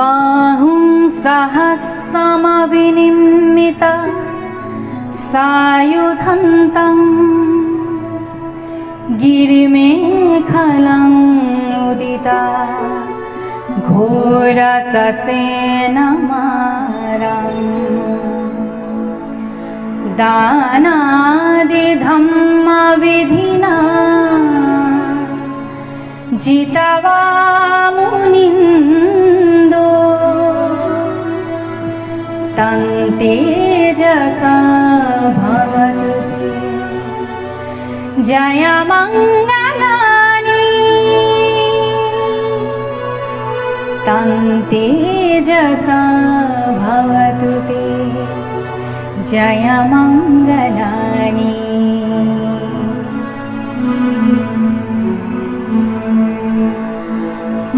बाहुं सहस्रमविनिमित सायुधन्तम् गिरिमेखलम् उदिता घोरससेनमारम्। दानादिधम्मविधिना जितवा मुनिन्दो तेजसा भवतु। ते जयमङ्गलानि तं तेजसा भवतु। ते जयमङ्गलानि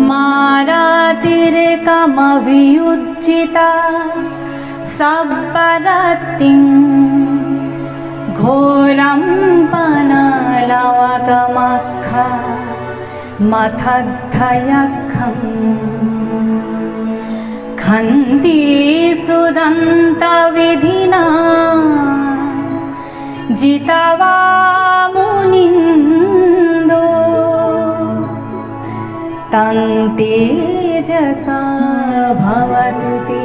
मारातिरेकमभियुज्जिता सब्बरतिं घोरं पनलवकमख मथद्धयखम् खन्ति सुदन्तविधिना जितवा मुनिन्दो तं तेजसा भवतु ते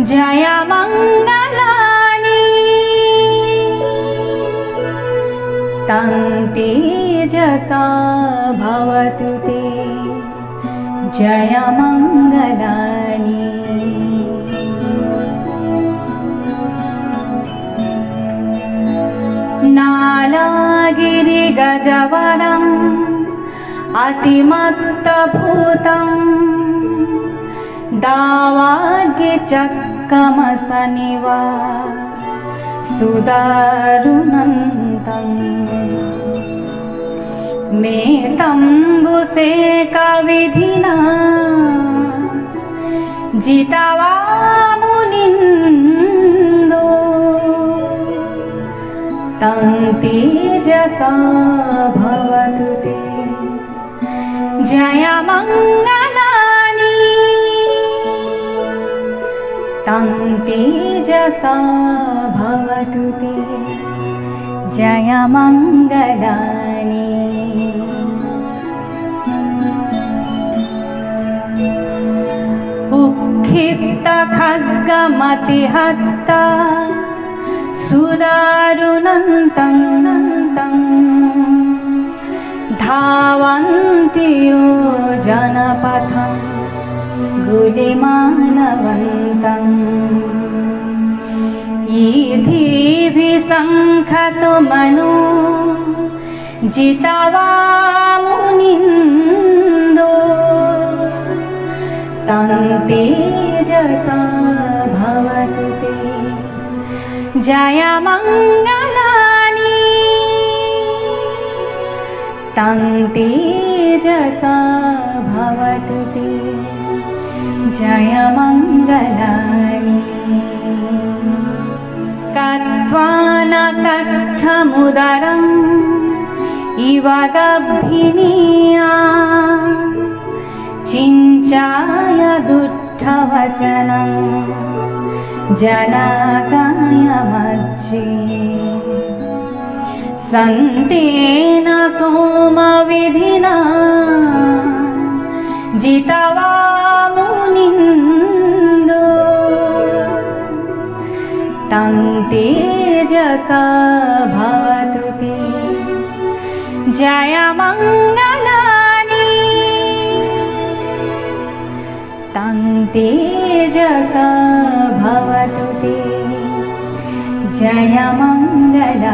जयमङ्गलानि। तेजसा भवतु ते जयमङ्गलानि। नालागिरिगजवरम् अतिमत्तभूतं दावाग्यचक्कमसनिवा सुदारुणन्तम् मे तम्बुसेकविधिना जितवा मुनिन्दो तं तेजसा भवतु ते। जयमङ्गलानि तं तेजसा भवतु ते। जयमङ्गलानि। उक्खित्तखड्गमतिहत्ता सुदारुणन्तं धावन्ति यो जनपथं गुलिमानवन्तम् ईधिभिसङ्खतु मनो जितवा मुनिन्दो तं तेजसा भवतु ते जयमङ्गलानि। तं तेजसा भवतु ते जयमङ्गलानि। कट्वानकक्षमुदरम् इव गभिनीया चिञ्चाय दुःखवचनं जनाकाय मध्ये। सन्तेन सोमविधिना जितवा तं तेजसा भवतु ते जयमङ्गलानि तं तेजसा भवतु ते। जयमङ्गलानि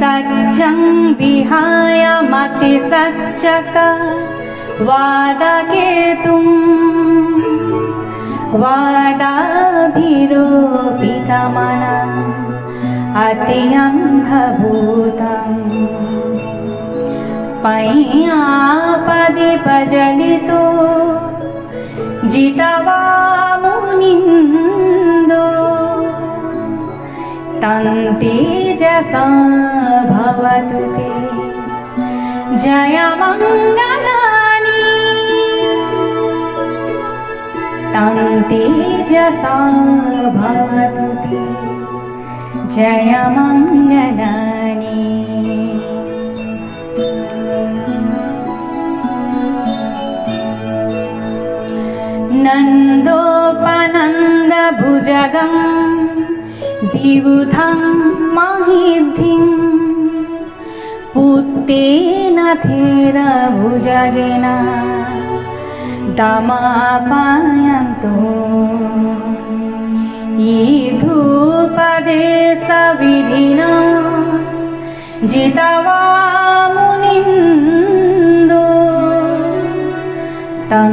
सज्जं विहाय मतिसज्जक वादकेतुम्। वादाभिरोपितमन अत्यन्धभूतम् पय्यापदिपजलितो जितवा मुनिन्दो तं तन्तेजसा भवतु ते। जयमङ्गलानि तन्तेजसा भवतु ते जयमङ्गलानि नन्दोपनन्दभुजगम् विबुधं महिद्धिं पुत्तेन थेरभुजगेन दमापायन्तु ईधूपदेशविधिना जितवा मुनिन्दो। तं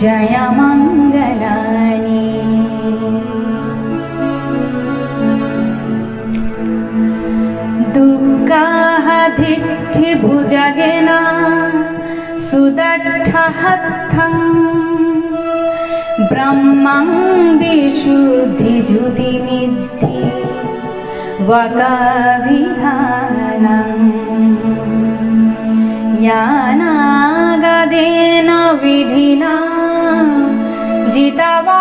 जयमङ्गलानि। दुःखाहधिष्ठिभुजगेन सुदट्ठहत्थम्। ब्रह्मं विशुद्धिजुतिमिद्धि वकविधानम् यानागदेन विधिना जितवा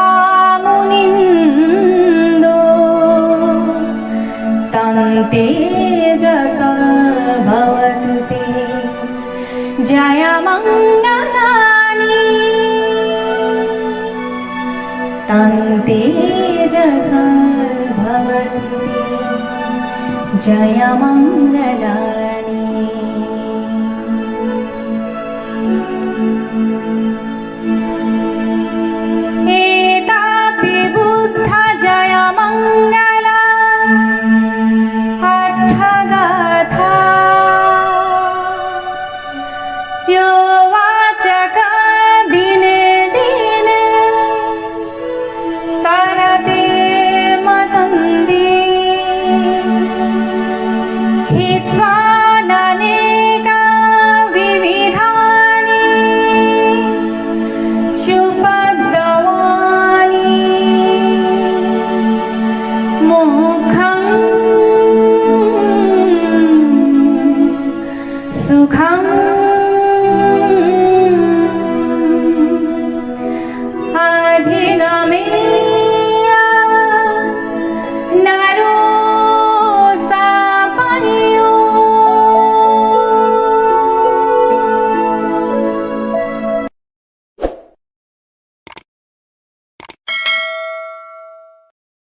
मुनिन्दो तं तेजसा भवतु ते। जयमङ्गलानि। तं तेजसा भवतु ते। जयमङ्गलानि। एतापि মুখা